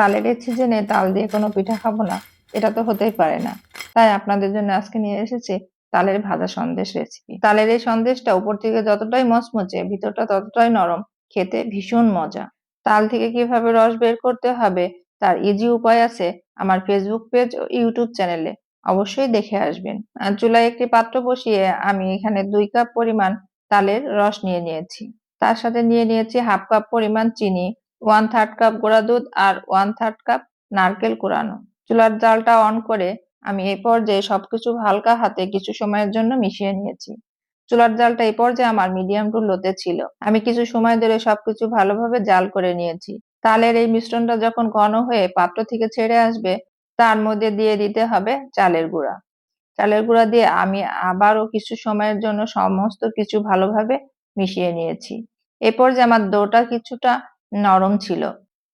তালের সিজনে তাল দিয়ে কোনো পিঠা খাব না, এটা তো হতেই পারে না। তাই আপনাদের জন্য আজকে নিয়ে এসেছি তালের ভাজা সন্দেশ রেসিপি তালের এই সন্দেশটা উপর থেকে যতটাই মচমচে, ভিতরটা ততটাই নরম, খেতে ভীষণ মজা। তাল থেকে কীভাবে রস বের করতে হবে, তার ইজি উপায় আছে আমার ফেসবুক পেজ ও ইউটিউব চ্যানেলে অবশ্যই দেখে আসবেন। আর চুলায় একটি পাত্র বসিয়ে আমি এখানে দুই কাপ পরিমাণ তালের রস নিয়ে নিয়েছি। তার সাথে নিয়ে নিয়েছি হাফ কাপ পরিমাণ চিনি ওয়ান থার্ড কাপ গুঁড়া দুধ আর ওয়ান থার্ড কাপ নারকেল কোরানো চুলার জালটা অন করে আমি এই পর্যায়ে সবকিছু হালকা হাতে কিছু সময়ের জন্য মিশিয়ে নিয়েছি। চুলার জালটা এই পর্যায়ে আমার মিডিয়াম টু লোতে ছিল। আমি কিছু সময় ধরে সবকিছু ভালোভাবে জাল করে নিয়েছি। তালের এই মিশ্রণটা যখন ঘন হয়ে পাত্র থেকে ছেড়ে আসবে, তার মধ্যে দিয়ে দিতে হবে চালের গুঁড়া। চালের গুঁড়া দিয়ে আমি আবারও কিছু সময়ের জন্য সমস্ত কিছু ভালোভাবে মিশিয়ে নিয়েছি। এরপর যে আমার দোটা কিছুটা নরম ছিল।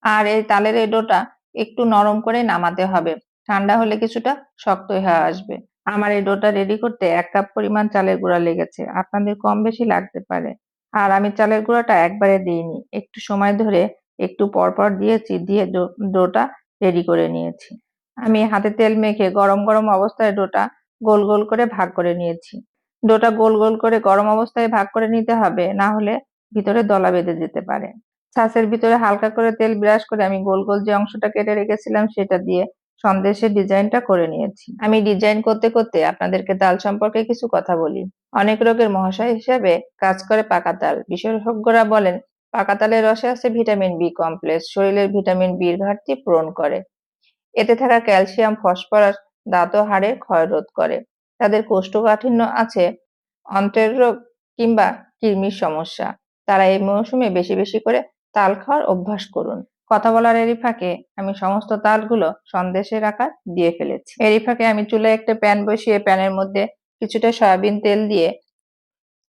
আর এই তালের এই ডোটা একটু নরম করে নামাতে হবে। ঠান্ডা হলে কিছুটা শক্ত হয়ে আসবে। আমার এই ডোটা রেডি করতে এক কাপ পরিমাণ চালের গুঁড়া লেগেছে। আপনাদের কম বেশি লাগতে পারে। আর আমি চালের গুঁড়াটা একবারে দিইনি। একটু সময় ধরে একটু পরপর দিয়েছি দিয়ে ডোটা রেডি করে নিয়েছি। আমি হাতে তেল মেখে গরম গরম অবস্থায় ডোটা গোল গোল করে ভাগ করে নিয়েছি। ডোটা গোল গোল করে গরম অবস্থায় ভাগ করে নিতে হবে, না হলে ভিতরে দলা বেঁধে যেতে পারে। ছাঁচের ভিতরে হালকা করে তেল ব্রাশ করে আমি গোল গোল যে অংশটা কেটে রেখেছিলাম সেটা দিয়ে সন্দেশের ডিজাইনটা করে নিয়েছি। আমি ডিজাইন করতে করতে আপনাদেরকে তাল সম্পর্কে কিছু কথা বলি। অনেক রোগের মহাশয় হিসাবে কাজ করে পাকা তাল বিশেষজ্ঞরা বলেন, পাকা তালের রসে আছে ভিটামিন বি কমপ্লেক্স। শরীরের ভিটামিন বির ঘাটতি পূরণ করে। এতে থাকা ক্যালসিয়াম, ফসফরাস, দাঁত ও ক্ষয় রোধ করে। তাদের কোষ্ঠকাঠিন্য আছে অন্ত্রের রোগ কিংবা কৃমির সমস্যা। তারা এই মৌসুমে বেশি বেশি করে তাল খাওয়ার অভ্যাস করুন। কথা বলার এরই ফাঁকে আমি সমস্ত তালগুলো সন্দেশের আকার দিয়ে ফেলেছি। এরই ফাঁকে আমি চুলে একটা প্যান বসিয়ে প্যানের মধ্যে কিছুটা সয়াবিন তেল দিয়ে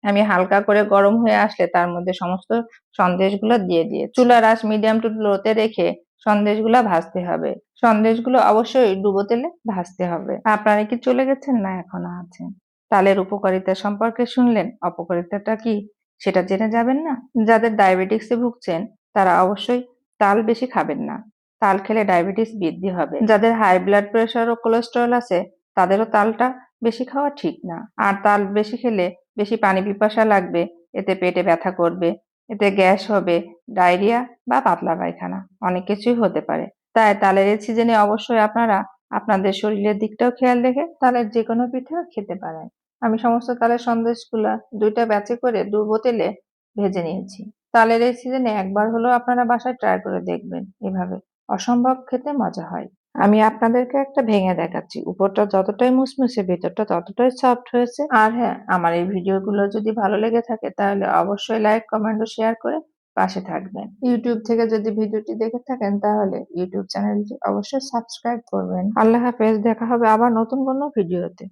আমি হালকা করে গরম হয়ে আসলে তার মধ্যে সমস্ত সন্দেশগুলো দিয়ে দিয়ে চুলা আঁচ মিডিয়াম টু লোতে রেখে সন্দেশগুলো ভাজতে হবে। সন্দেশগুলো অবশ্যই ডুবো তেলে ভাজতে হবে। আপনারা কি চলে গেছেন না এখনও আছেন? তালের উপকারিতা সম্পর্কে শুনলেন, অপকারিতাটা কি? সেটা জেনে যাবেন না। যাদের ডায়াবেটিক্সে ভুগছেন, তারা অবশ্যই তাল বেশি খাবেন না। তাল খেলে ডায়াবেটিস বৃদ্ধি হবে। যাদের হাই ব্লাড প্রেশার ও কোলেস্টেরল আছে, তাদেরও তালটা বেশি খাওয়া ঠিক না। আর তাল বেশি খেলে বেশি পানি পিপাসা লাগবে, এতে পেটে ব্যথা করবে, এতে গ্যাস হবে, ডায়রিয়া বা পাতলা পায়খানা, অনেক কিছুই হতে পারে। তাই তালের এই সিজনে অবশ্যই আপনারা আপনাদের শরীরের দিকটাও খেয়াল রেখে তালের যে কোনো পিঠা খেতে পারেন। আমি সমস্ত তালের সন্দেশগুলা দুইটা ব্যাচে করে দু বোতলে ভেজে নিয়েছি। তালের এই সিজনে একবার হলেও আপনারা বাসায় ট্রাই করে দেখবেন এভাবে। অসম্ভব খেতে মজা হয়। আমি আপনাদেরকে একটা ভেঙে দেখাচ্ছি। উপরটা যতটাই মুসমুসে, ভেতরটা ততটাই সফট হয়েছে। আর হ্যাঁ আমার এই ভিডিওগুলো যদি ভালো লেগে থাকে তাহলে অবশ্যই লাইক কমেন্ট ও শেয়ার করে পাশে থাকবেন। ইউটিউব থেকে যদি ভিডিওটি দেখে থাকেন তাহলে ইউটিউব চ্যানেলটি অবশ্যই সাবস্ক্রাইব করবেন। আল্লাহ হাফেজ, দেখা হবে আবার নতুন কোনো ভিডিওতে